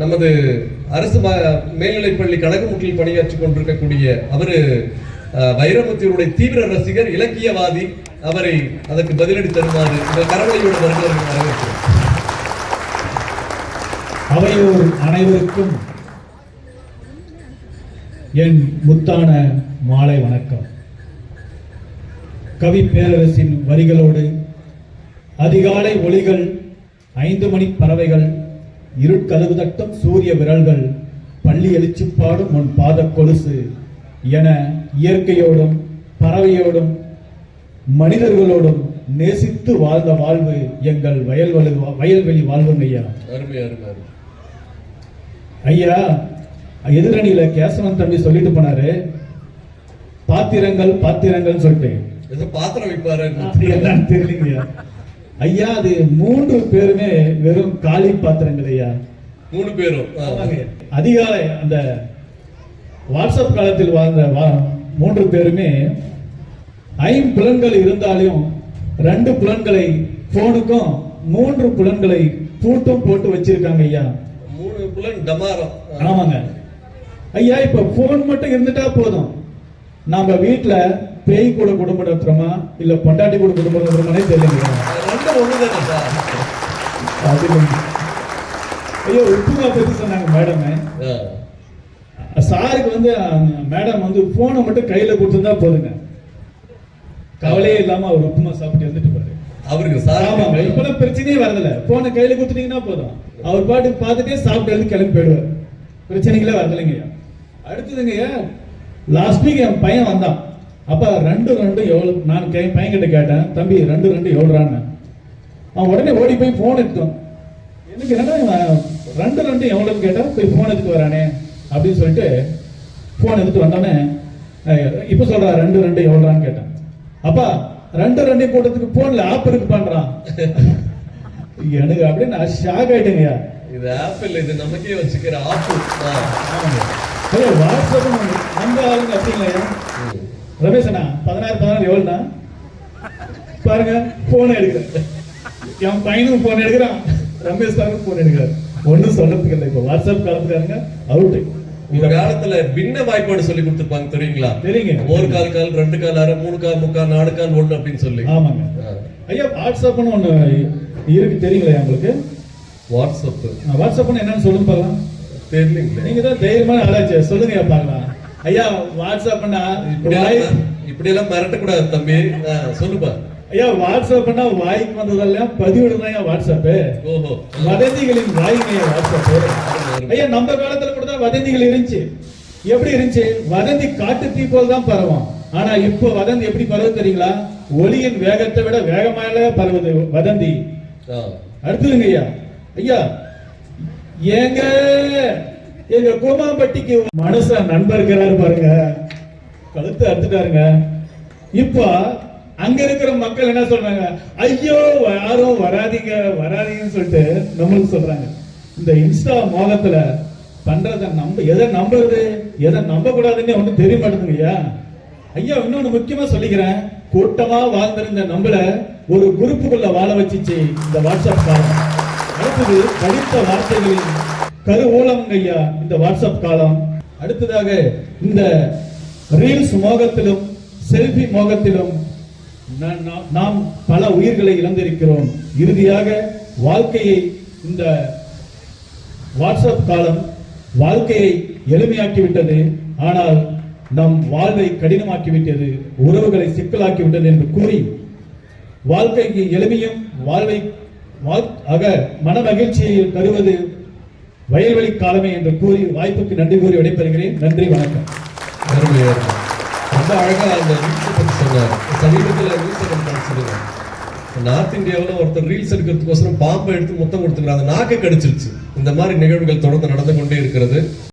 நமது அரசு ம- மேல்நிலைப்பள்ளி கழகமுற்றில் பணியாற்றிக் கொண்டிருக்கக்கூடிய அவர் வைரமுத்தியருடைய வைரமுத்தியுடைய தீவிர ரசிகர் இலக்கியவாதி. அவரை அதற்கு பதிலடி தருமாறு இந்த கரவழியோடு வருகிறவர்கள் வரவேற்கிறோம். அவையோர் அனைவருக்கும் என் முத்தான மாலை வணக்கம். கவி பேரரசின் வரிகளோடு அதிகாலை ஒளிகள் ஐந்து மணி பறவைகள் இருட்கதவு தட்டும் சூரிய விரல்கள் பள்ளி எழுச்சி பாடும் உன் பாத கொலுசு என இயற்கையோடும் பறவையோடும் மனிதர்களோடும் நேசித்து வாழ்ந்த வாழ்வு எங்கள் வயல்வெளி வயல்வெளி வாழ்வுங்க ஐயா. அருமை அருமை ஐயா எதிரணியில கேசவன் தம்பி சொல்லிட்டு போனாரு பாத்திரங்கள் பாத்திரங்கள் சொல்லிட்டு. பாத்திரம் என்னன்னு தெரியலங்கய்யா ஐயா அது மூன்று பேருமே வெறும் காலி பாத்திரங்கள் ஐயா. மூணு பேரும். அதிகாலை அந்த வாட்ஸ்அப் காலத்தில் வாழ்ந்த மூன்று பேருமே ஐம்புலன்கள் இருந்தாலும் ரெண்டு புலன்களை போனுக்கும் மூன்று புலன்களை பூட்டும் போட்டு வச்சிருக்காங்க ஐயா. மூணு புலன் டமாரம். ஆமாங்க. ஐயா இப்ப போன் மட்டும் இருந்துட்டா போதும். நாம வீட்ல பேய் கூட குடும்பம் நடத்துறோமா இல்ல பொண்டாட்டி கூட குடும்பம் நடத்துறோமானே தெரியல ரெண்டும் ஒண்ணுதானே சார். ஐயோ உப்புமா பத்தி சொன்னாங்க மேடம். சாருக்கு வந்து மேடம் வந்து போனை மட்டும் கையில கொடுத்துருந்தா போதுங்க. கவலையே இல்லாம அவர் உப்புமா சாப்பிட்டு இருந்துட்டு பாரு அவருக்கு சார் ஆமாங்க இப்பெல்லாம் பிரச்சனையே வரதில்ல போனை கையில கொடுத்துட்டீங்கன்னா போதும். அவர் பாட்டுக்கு பார்த்துட்டே சாப்பிட்டு வந்து கிளம்பி போயிடுவார். பிரச்சனைகளே வரதில்லைங்க அடுத்ததுங்க லாஸ்ட் வீக் என் பையன் வந்தான். அப்ப ரெண்டு ரெண்டு எவ்வளவு நான் கே பையன் கிட்ட கேட்டேன். தம்பி ரெண்டு ரெண்டு எவ்வளோறான்னு அவன் உடனே ஓடி போய் போன் எடுத்தோம் எனக்கு என்னடா ரெண்டு ரெண்டு எவ்வளோன்னு கேட்டா போய் போன் எடுத்து வரானே அப்படின்னு சொல்லிட்டு போன் எடுத்து வந்தோடனே அஹ், இப்ப சொல்றா ரெண்டு ரெண்டு எவ்வளோறான்னு கேட்டேன். அப்பா ரெண்டு ரெண்டு கூட்டத்துக்கு போன்ல ஆப் இருக்கு பண்றான் எனக்கு அப்படியே நான் ஷாக் ஆயிட்டேங்கய்யா இது ஆப்பிள் இது நமக்கே வச்சுக்கிற ஆப்பு ஆ. ஆமாங்க ஐயோ வாட்ஸ்அப் நம்ம ஆளுங்க அப்படிங்களா ம். ரமேஷனா பதினாறு பதினாறு எவ்வளோண்ணா? பாருங்க போன் எடுக்கிறேன். என் பையனும் போன் எடுக்கிறான். ரமேஷ் சாரும் போன் எடுக்கிறார். ஒன்றும் சொல்றதுக்கு இல்லை. இப்போ வாட்ஸ்அப் காலத்துக்காரங்க அவுட்டு ஒரு காலத்துல பின்ன வாய்ப்பாடு சொல்லி கொடுத்துருப்பாங்க தெரியுங்களா? தெரியுங்க. ஒரு கால் கால் ரெண்டு கால் அரை மூணு கால் முக்கால் நாலு கால் ஒண்ணு அப்படின்னு சொல்லி. ஆமாங்க. ஐயா வாட்ஸ்அப்னு ஒன்று இருக்கு. தெரியுங்களா உங்களுக்கு? வாட்ஸ்அப் வாட்ஸ்அப்னு என்னன்னு சொல்லுங்க பார்க்கலாம். தெரியலீங்களே. நீங்க தான் தைரியமான ஆளாச்சு சொல்லுங்க பார்க்கலாம். ஐயா வாட்ஸ்அப்னா இப்படி இப்படி எல்லாம் மிரட்டக்கூடாது தம்பி. சொல்லுப்பா. ஐயா வாட்ஸ்அப்னா வாய்க்கு வந்ததெல்லாம் பதிவிடுதான் ஐயா வாட்ஸ்அப்பு ஓஹோ. வதந்திகளின் வாய்மை வாட்ஸ்அப் ஐயா நம்ம காலத்துல கூட தான் வதந்திகள் இருந்துச்சு. எப்படி இருந்துச்சு? வதந்தி காட்டு தீ போல் தான் பரவும். ஆனா இப்போ வதந்தி எப்படி பரவுது தெரியுங்களா? ஒளியின் வேகத்தை விட வேகமாக பரவுது வதந்தி. அடுத்ததுங்க ஐயா. ஐயா ஏங்க எங்க கோமாம்பட்டிக்கு மனுஷன் நண்பர் இருக்கிறாரு பாருங்க. கழுத்து அறுத்துட்டாருங்க. இப்போ அங்க இருக்கிற மக்கள் என்ன சொல்றாங்க? ஐயோ யாரும் வராதீங்க வராதீங்கன்னு சொல்லிட்டு நம்மளுக்கு சொல்றாங்க. இந்த இன்ஸ்டா மோகத்துல பண்றத நம்ப எதை நம்புறது எதை நம்ப கூடாதுன்னு ஒன்றும் தெரிய மாட்டேங்குது ஐயா? ஐயா இன்னொன்று முக்கியமா சொல்லிக்கிறேன். கூட்டமா வாழ்ந்திருந்த நம்மள ஒரு குரூப்புக்குள்ள வாழ வச்சுச்சு இந்த வாட்ஸ்அப் காலம். அடுத்தது படித்த வார்த்தைகளின் கருவூலம் ஐயா இந்த வாட்ஸ்அப் காலம். அடுத்ததாக இந்த ரீல்ஸ் மோகத்திலும் செல்ஃபி மோகத்திலும் நாம் பல உயிர்களை இழந்திருக்கிறோம். இறுதியாக வாழ்க்கையை இந்த வாட்ஸ்அப் காலம் வாழ்க்கையை எளிமையாக்கிவிட்டது. ஆனால் நம் வாழ்வை கடினமாக்கிவிட்டது. உறவுகளை சிக்கலாக்கி விட்டது என்று கூறி வாழ்க்கைக்கு எளிமையும் வாழ்வை ஆக மன மகிழ்ச்சியை தருவது வயல்வெளி காலமே என்று கூறி வாய்ப்புக்கு நன்றி கூறி விடைபெறுகிறேன். நன்றி வணக்கம். ரொம்ப அழகா அந்த ரீல்ஸ் பற்றி சொன்னார். சமீபத்துல ரீல்ஸ் படிச்சிருங்க நார்த் இந்தியாவுல ஒருத்தர் ரீல்ஸ் எடுக்கிறதுக்கோசரம் பாம்பை எடுத்து மொத்தம் கொடுத்துக்கிறாங்க நாக்கு கடிச்சிருச்சு. இந்த மாதிரி நிகழ்வுகள் தொடர்ந்து நடந்து கொண்டே இருக்கிறது.